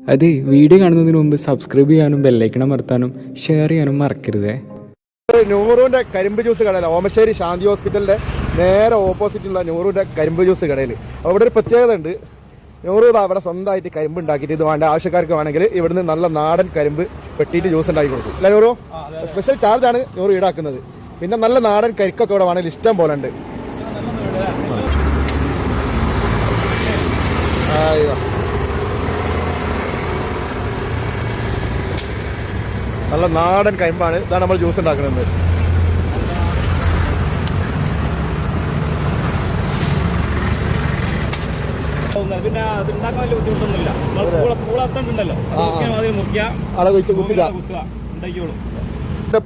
അതെ വീഡിയോ കാണുന്നതിന് മുമ്പ് സബ്സ്ക്രൈബ് ചെയ്യാനും ബെല്ലൈക്കണം അമർത്താനും ഷെയർ ചെയ്യാനും മറക്കരുതേ. നൂറുവിന്റെ കരിമ്പ് ജ്യൂസ് കടയില ഓമശ്ശേരി ശാന്തി ഹോസ്പിറ്റലിന്റെ നേരെ ഓപ്പോസിറ്റുള്ള നൂറുവിന്റെ കരിമ്പ് ജ്യൂസ് കടയിൽ അവിടെ ഒരു പ്രത്യേകത ഉണ്ട്. നൂറ് രൂപ അവിടെ സ്വന്തമായിട്ട് കരിമ്പ് ഉണ്ടാക്കിയിട്ട് ഇത് വേണ്ട ആവശ്യക്കാർക്ക് വേണമെങ്കിൽ ഇവിടുന്ന് നല്ല നാടൻ കരിമ്പ് വെട്ടിയിട്ട് ജ്യൂസ് ഉണ്ടാക്കി കൊടുക്കും. അല്ലേ നൂറോ? സ്പെഷ്യൽ ചാർജാണ് നൂറ് ഈടാക്കുന്നത്. പിന്നെ നല്ല നാടൻ കരിക്കൊക്കെ ഇവിടെ വേണമെങ്കിൽ ഇഷ്ടം പോലെ ഉണ്ട്. ആയിവാ. നല്ല നാടൻ കൈമ്പാണ് ഇതാണ് നമ്മൾ ജ്യൂസ് ഉണ്ടാക്കുന്നത്. പിന്നെ അത്. ഉണ്ടാക്കാൻ വലിയ ബുദ്ധിമുട്ടൊന്നുമില്ല പൂളത്തുണ്ടല്ലോ കുത്തുക ഉണ്ടാക്കിയോളും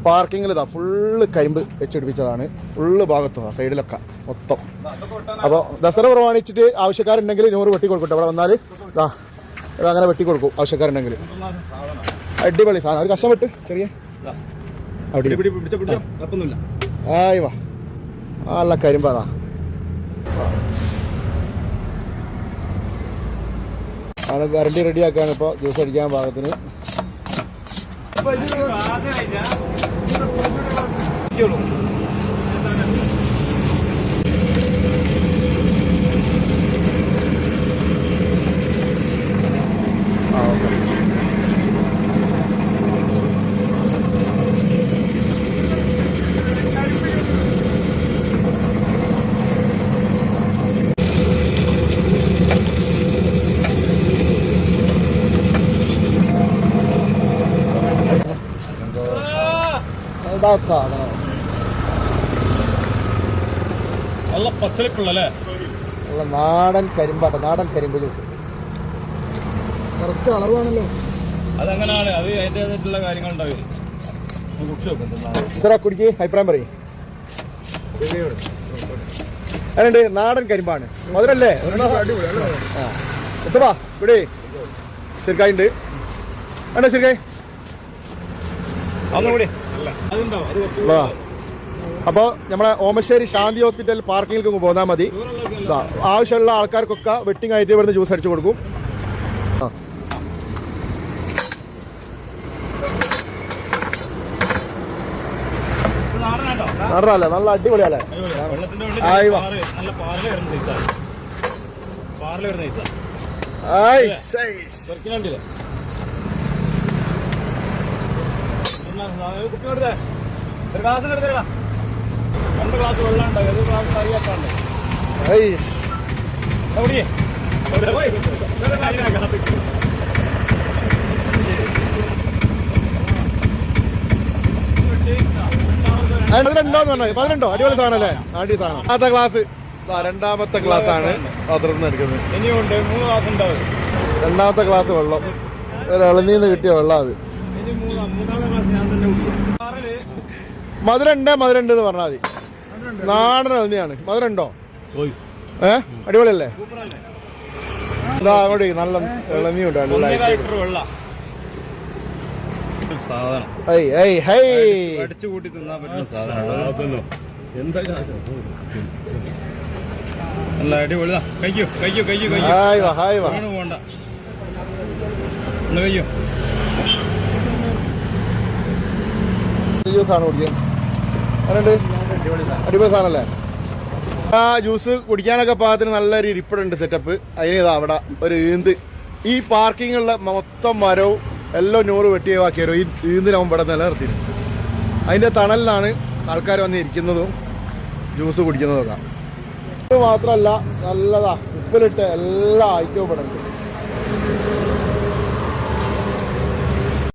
പാർക്കിങ്ങിൽ ഇതാ ഫുള്ള് കരിമ്പ് വെച്ചിടിപ്പിച്ചതാണ്. ഫുള്ള് ഭാഗത്തും സൈഡിലൊക്കെ മൊത്തം. അപ്പോൾ ദസറ പ്രമാണിച്ചിട്ട് ആവശ്യക്കാരുണ്ടെങ്കിൽ നൂറ് വെട്ടി കൊടുക്കട്ടെ അവിടെ വന്നാൽ ഇത് അങ്ങനെ വെട്ടി കൊടുക്കും ആവശ്യക്കാരുണ്ടെങ്കിൽ. അടിപൊളി സാധനം ഒരു കഷ്ടം വിട്ട് ചെറിയ ആയി വാ നല്ല കരിമ്പാതാ ആണ് കറണ്ടി റെഡിയാക്കാണ് ഇപ്പോൾ ജ്യൂസ് അടിക്കാൻ പാകത്തിന് ആ എന്താ സാധനം നല്ല പച്ചളിപ്പുള്ളല്ലേ നല്ല നാടൻ കരിമ്പാട്ട നാടൻ കരിമ്പ് ജ്യൂസ്. കറക്റ്റ് അളവാണല്ലോ. അതങ്ങനെയാണ് അത് അതിന്റെതായിട്ടുള്ള കാര്യങ്ങൾ ഉണ്ടാവും കുടിച്ചു നോക്കും സാറാ കുടിക്ക്. അഭിപ്രായം പറയും. അതുണ്ട് നാടൻ കരിമ്പാണ്. മധുരല്ലേ? ആ. സാ ഇവിടെ. ശരിക്കായുണ്ട് വേണ്ട ശരിക്കായി ഒന്നുകൂടി അപ്പോൾ നമ്മളെ ഓമശ്ശേരി ശാന്തി ഹോസ്പിറ്റൽ പാർക്കിങ്ങിലേക്ക് പോന്നാൽ മതി. ആവശ്യമുള്ള ആൾക്കാർക്കൊക്കെ വെട്ടിങ് ആയിട്ട് ഇവിടുന്ന് ജ്യൂസ് അടിച്ചു കൊടുക്കും. നടറല്ലേ നല്ല അടിപൊളിയല്ലേ? ആയി കുപ്പിയോടെ ഒരു ഗ്ലാസ് എടുത്തരാ രണ്ട് ഗ്ലാസ് വെള്ളം ഉണ്ടാവും ഒരു ഗ്ലാസ് അറിയാക്കാണ്ട് ഐ എവിടെയേ പതിനെണ്ടോന്ന് പറഞ്ഞു പതിനെണ്ടോ അടിപൊളി സാധനം. അല്ലേ അടി സാധനം അടുത്ത ക്ലാസ് രണ്ടാമത്തെ ക്ലാസ് ആണ് പത്രം എടുക്കുന്നത്. ഇനിയുണ്ട് മൂന്ന് ക്ലാസ് ഉണ്ടാവും. രണ്ടാമത്തെ ക്ലാസ് വെള്ളം. ഒരു ഇളനീന്ന് കിട്ടിയ വെള്ളം അത്. മധുരണ്ട് മധുരണ്ട് എന്ന് പറഞ്ഞാൽ മതി നാടൻ ഇളനിയാണ് മധുരണ്ടോ? ഏ? അടിപൊളിയല്ലേ? ഇതാ അങ്ങോട്ട് നല്ല ഇളനിയുണ്ട് വെള്ള സാധനം. തിന്നാൻ പറ്റുന്ന നല്ല അടിപൊളിതാ കഴിക്കൂ കഴിക്കൂ കഴിക്കൂ കഴിക്കൂ. ഒന്ന് ജ്യൂസാണ് കുടിക്കുന്നത് അതുണ്ട് അടിപൊളി സാധനല്ലേ ആ ജ്യൂസ് കുടിക്കാനൊക്കെ പാകത്തിന് നല്ലൊരു ഇരിപ്പിടുണ്ട് സെറ്റപ്പ് അതിന് ഇതാ അവിടെ ഒരു ഈന്ത്. ഈ പാർക്കിങ്ങുള്ള മൊത്തം മരവും എല്ലാം നൂറ് വെട്ടിയവാക്കിയാരോ ഈ ഈന്തിനാവും ഇവിടെ നിലനിർത്തിയിട്ടുണ്ട്. അതിന്റെ തണലിലാണ് ആൾക്കാർ വന്ന് ഇരിക്കുന്നതും ജ്യൂസ് കുടിക്കുന്നതൊക്കെ ഇത് മാത്രമല്ല നല്ലതാ. ഉപ്പിലിട്ട് എല്ലാ ഐറ്റവും ഇവിടെ ഉണ്ട്.